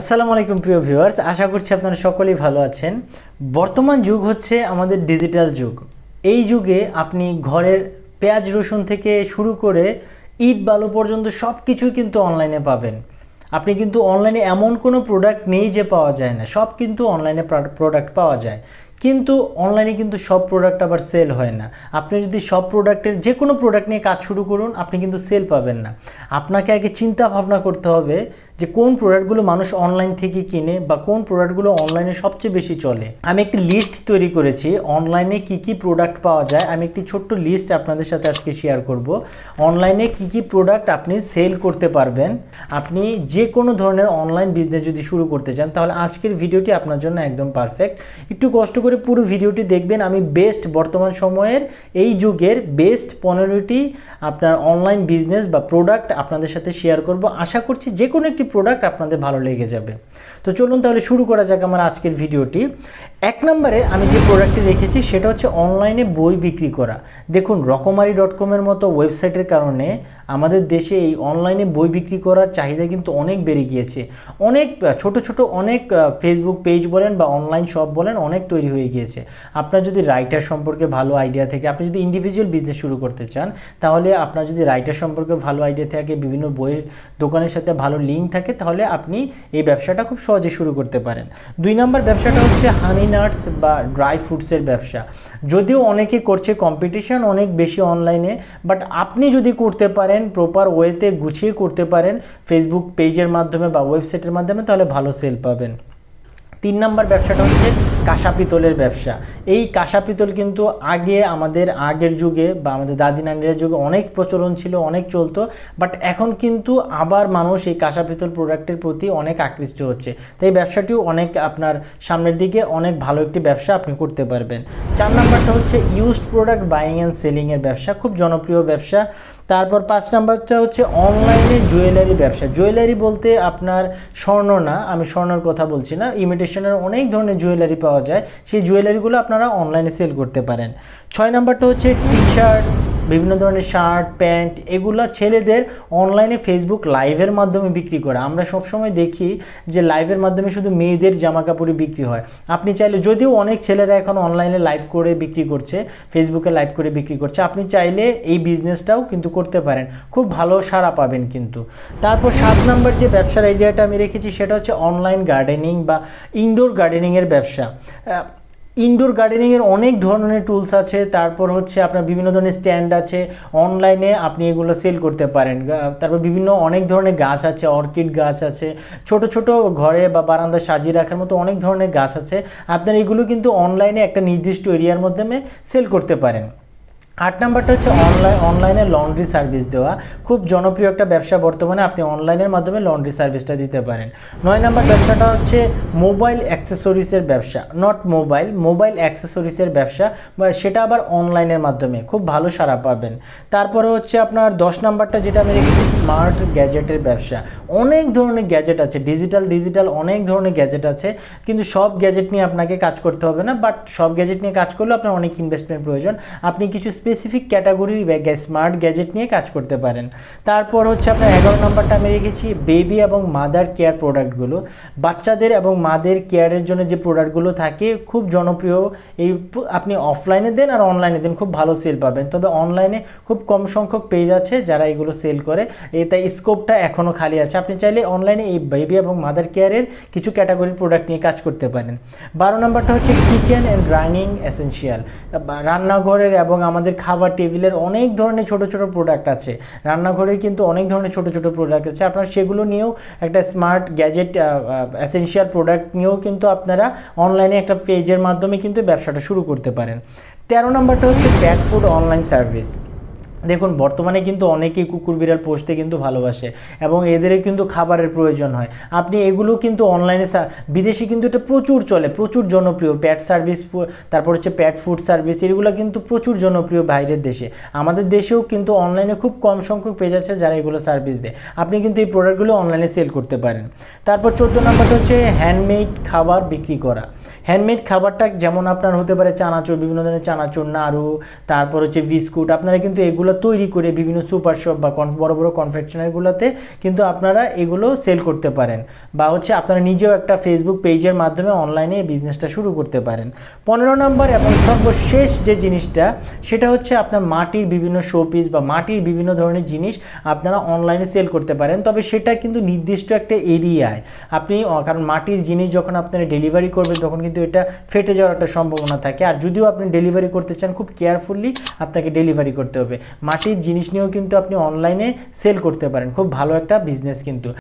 আসসালামু আলাইকুম, প্রিয় ভিউয়ার্স। আশা করছি আপনারা সকলেই ভালো আছেন। বর্তমান যুগ হচ্ছে আমাদের ডিজিটাল যুগ। এই যুগে আপনি ঘরের পেঁয়াজ, রসুন থেকে শুরু করে ইট, বালু পর্যন্ত সব কিছুই কিন্তু অনলাইনে পাবেন। আপনি কিন্তু অনলাইনে এমন কোনো প্রোডাক্ট নেই যে পাওয়া যায় না। সব কিন্তু অনলাইনে প্রোডাক্ট পাওয়া যায়। কিন্তু অনলাইনে কিন্তু সব প্রোডাক্ট আবার সেল হয় না। আপনি যদি সব প্রোডাক্টের যে কোনো প্রোডাক্ট নিয়ে কাজ শুরু করুন, আপনি কিন্তু সেল পাবেন না। আপনাকে আগে চিন্তা ভাবনা করতে হবে যে কোন প্রোডাক্টগুলো মানুষ অনলাইন থেকে কিনে বা কোন প্রোডাক্টগুলো অনলাইনে সবচেয়ে বেশি চলে। আমি একটি লিস্ট তৈরি করেছি অনলাইনে কি কি প্রোডাক্ট পাওয়া যায়। আমি একটি ছোট্ট লিস্ট আপনাদের সাথে আজকে শেয়ার করব। অনলাইনে কি কি প্রোডাক্ট আপনি সেল করতে পারবেন। আপনি যে কোনো ধরনের অনলাইন বিজনেস যদি শুরু করতে চান, তাহলে আজকের ভিডিওটি আপনার জন্য একদম পারফেক্ট একটু কষ্ট করে পুরো ভিডিওটি দেখবেন। আমি বেস্ট বর্তমান সময়ের এই যুগের বেস্ট পনেরোটি আপনার অনলাইন বিজনেস বা প্রোডাক্ট আপনাদের সাথে শেয়ার করব। আশা করছি যে কোনো একটি প্রোডাক্ট আপনাদের ভালো লেগে যাবে। তো চলুন তাহলে শুরু করা যাক আমার আজকের ভিডিওটি। এক নম্বরে আমি যে প্রোডাক্টটি রেখেছি, সেটা হচ্ছে অনলাইনে বই বিক্রি করা। দেখুন, রকমারি ডট কমের মতো ওয়েবসাইটের কারণে আমাদের দেশে এই অনলাইনে বই বিক্রি করার চাহিদা কিন্তু অনেক বেড়ে গিয়েছে। অনেক ছোট ছোট, অনেক ফেসবুক পেজ বলেন বা অনলাইন শপ বলেন অনেক তৈরি হয়ে গিয়েছে। আপনার যদি রাইটার সম্পর্কে ভালো আইডিয়া থাকে, আপনি যদি ইন্ডিভিজুয়াল বিজনেস শুরু করতে চান, তাহলে আপনার যদি রাইটার সম্পর্কে ভালো আইডিয়া থাকে, বিভিন্ন বইয়ের দোকানের সাথে ভালো লিঙ্ক থাকে, তাহলে আপনি এই ব্যবসাটা খুব সহজে শুরু করতে পারেন। দুই নম্বর ব্যবসাটা হচ্ছে হানি নাটস বা ড্রাই ফ্রুটসের ব্যবসা। যদিও অনেকে করছে কম্পিটিশন অনেক বেশি অনলাইনে বাট আপনি যদি করতে পারেন প্রপার ওয়েতে গুছিয়ে করতে পারেন ফেসবুক পেজের মাধ্যমে বা ওয়েবসাইটের মাধ্যমে, তাহলে ভালো সেল পাবেন। তিন নম্বর ব্যবসাটা হচ্ছে কাঁসা পিতলের ব্যবসা। এই কাঁসা পিতল কিন্তু আগে আমাদের আগের যুগে বা আমাদের দাদি নানির যুগে অনেক প্রচলন ছিল, অনেক চলতো বাট এখন কিন্তু আবার মানুষ এই কাঁসা পিতল প্রোডাক্টের প্রতি অনেক আকৃষ্ট হচ্ছে। তাই ব্যবসাটিও অনেক আপনার সামনের দিকে অনেক ভালো একটি ব্যবসা আপনি করতে পারবেন। চার নাম্বারটা হচ্ছে ইউজড প্রোডাক্ট বাইং অ্যান্ড সেলিংয়ের ব্যবসা, খুব জনপ্রিয় ব্যবসা। তারপর পাঁচ নাম্বারটা হচ্ছে অনলাইনে জুয়েলারি ব্যবসা। জুয়েলারি বলতে আপনার স্বর্ণ না, আমি স্বর্ণের কথা বলছি না ইমিটেশনের অনেক ধরনের জুয়েলারি পাওয়া যায় সেই জুয়েলারিগুলো আপনারা অনলাইনে সেল করতে পারেন। ছয় নাম্বারটা হচ্ছে টি শার্ট বিভিন্ন ধরনের শার্ট, প্যান্ট এগুলো ছেলেদের অনলাইনে ফেসবুক লাইভের মাধ্যমে বিক্রি করে। আমরা সবসময় দেখি যে লাইভের মাধ্যমে শুধু মেয়েদের জামা কাপড়ই বিক্রি হয়। আপনি চাইলে যদিও অনেক ছেলেরা এখন অনলাইনে লাইভ করে বিক্রি করছে ফেসবুকে লাইভ করে বিক্রি করছে, আপনি চাইলে এই বিজনেসটাও কিন্তু করতে পারেন। খুব ভালো সারা পাবেন কিন্তু। তারপর সাত নম্বর যে ব্যবসার আইডিয়াটা আমি রেখেছি, সেটা হচ্ছে অনলাইন গার্ডেনিং বা ইনডোর গার্ডেনিংয়ের ব্যবসা। ইনডোর গার্ডেনিংয়ের অনেক ধরনের টুলস আছে, তারপর হচ্ছে আপনার বিভিন্ন ধরনের স্ট্যান্ড আছে অনলাইনে আপনি এগুলো সেল করতে পারেন। তারপর বিভিন্ন অনেক ধরনের গাছ আছে অর্কিড গাছ আছে, ছোট ছোট ঘরে বা বারান্দা সাজিয়ে রাখার মতো অনেক ধরনের গাছ আছে। আপনার এগুলো কিন্তু অনলাইনে একটা নির্দিষ্ট এরিয়ার মাধ্যমে সেল করতে পারেন। আট নাম্বারটা হচ্ছে অনলাইন অনলাইনে লন্ড্রি সার্ভিস দেওয়া। খুব জনপ্রিয় একটা ব্যবসা বর্তমানে, আপনি অনলাইনের মাধ্যমে লন্ড্রি সার্ভিসটা দিতে পারেন। নয় নাম্বার ব্যবসাটা হচ্ছে মোবাইল অ্যাক্সেসরিজের ব্যবসা। নট মোবাইল মোবাইল অ্যাক্সেসরিজের ব্যবসা, বা সেটা আবার অনলাইনের মাধ্যমে। খুব ভালো সারা পাবেন। তারপরে হচ্ছে আপনার দশ নাম্বারটা যেটা আমি রেখেছি স্মার্ট গ্যাজেটের ব্যবসা। অনেক ধরনের গ্যাজেট আছে ডিজিটাল ডিজিটাল অনেক ধরনের গ্যাজেট আছে, কিন্তু সব গ্যাজেট নিয়ে আপনাকে কাজ করতে হবে না বাট সব গ্যাজেট নিয়ে কাজ করলেও আপনার অনেক ইনভেস্টমেন্ট প্রয়োজন। আপনি কিছু স্পেসিফিক ক্যাটাগরির স্মার্ট গ্যাজেট নিয়ে কাজ করতে পারেন। তারপর হচ্ছে আপনার এগারো নম্বরটা আমি রেখেছি বেবি এবং মাদার কেয়ার প্রোডাক্টগুলো বাচ্চাদের এবং মাদের কেয়ারের জন্য যে প্রোডাক্টগুলো থাকে, খুব জনপ্রিয়। এই আপনি অফলাইনে দেন আর অনলাইনে দেন, খুব ভালো সেল পাবেন। তবে অনলাইনে খুব কম সংখ্যক পেজ আছে যারা এগুলো সেল করে। তাই স্কোপটা এখনও খালি আছে। আপনি চাইলে অনলাইনে এই বেবি এবং মাদার কেয়ারের কিছু ক্যাটাগরির প্রোডাক্ট নিয়ে কাজ করতে পারেন। বারো নম্বরটা হচ্ছে কিচেন অ্যান্ড ডাইনিং এসেন্সিয়াল রান্নাঘরের এবং আমাদের খাবার টেবিলের অনেক ধরনের ছোট ছোট প্রোডাক্ট আছে। রান্নাঘরের কিন্তু অনেক ধরনের ছোট ছোট প্রোডাক্ট আছে। আপনার সেগুলো নিয়েও একটা স্মার্ট গ্যাজেট এসেন্সিয়াল প্রোডাক্ট নিয়েও কিন্তু আপনারা অনলাইনে একটা পেজের মাধ্যমে কিন্তু ব্যবসাটা শুরু করতে পারেন। তেরো নম্বরটা হচ্ছে প্যাট ফুড অনলাইন সার্ভিস দেখুন, বর্তমানে কিন্তু অনেকেই কুকুর বিড়াল পোষতে কিন্তু ভালোবাসে এবং এদেরও কিন্তু খাবারের প্রয়োজন হয়। আপনি এগুলো কিন্তু অনলাইনে বিদেশে কিন্তু এটা প্রচুর চলে, প্রচুর জনপ্রিয়। প্যাট সার্ভিস তারপর হচ্ছে প্যাট ফুড সার্ভিস এগুলো কিন্তু প্রচুর জনপ্রিয় বাইরের দেশে। আমাদের দেশেও কিন্তু অনলাইনে খুব কম সংখ্যক পেজ আছে যারা এগুলো সার্ভিস দেয়। আপনি কিন্তু এই প্রোডাক্টগুলো অনলাইনে সেল করতে পারেন। তারপর চোদ্দ নম্বরটা হচ্ছে হ্যান্ডমেড খাবার বিক্রি করা। হ্যান্ডমেড খাবারটা যেমন আপনার হতে পারে চানাচুর, বিভিন্ন ধরনের চানাচুর, নাড়ু, তারপর হচ্ছে বিস্কুট, আপনারা কিন্তু এগুলো তৈরি করে বিভিন্ন সুপার শপ বা বড় বড় কনফেকশনারিগুলোতে কিন্তু আপনারা এগুলো সেল করতে পারেন বা হচ্ছে আপনারা নিজেও একটা ফেসবুক পেজের মাধ্যমে অনলাইনে বিজনেসটা শুরু করতে পারেন। পনেরো নম্বর এবং সর্বশেষ যে জিনিসটা, সেটা হচ্ছে আপনার মাটির বিভিন্ন শোপিস বা মাটির বিভিন্ন ধরনের জিনিস আপনারা অনলাইনে সেল করতে পারেন। তবে সেটা কিন্তু নির্দিষ্ট একটা এরিয়ায়। আপনি কারণ মাটির জিনিস যখন আপনারা ডেলিভারি করবেন, তখন কিন্তু এটা ফেটে যাওয়ার একটা সম্ভাবনা থাকে। আর যদিও আপনি ডেলিভারি করতে চান, খুব কেয়ারফুলি আপনাকে ডেলিভারি করতে হবে। মাটির জিনিস নিয়েও কিন্তু আপনি অনলাইনে সেল করতে পারেন। খুব ভালো একটা বিজনেস কিন্তু।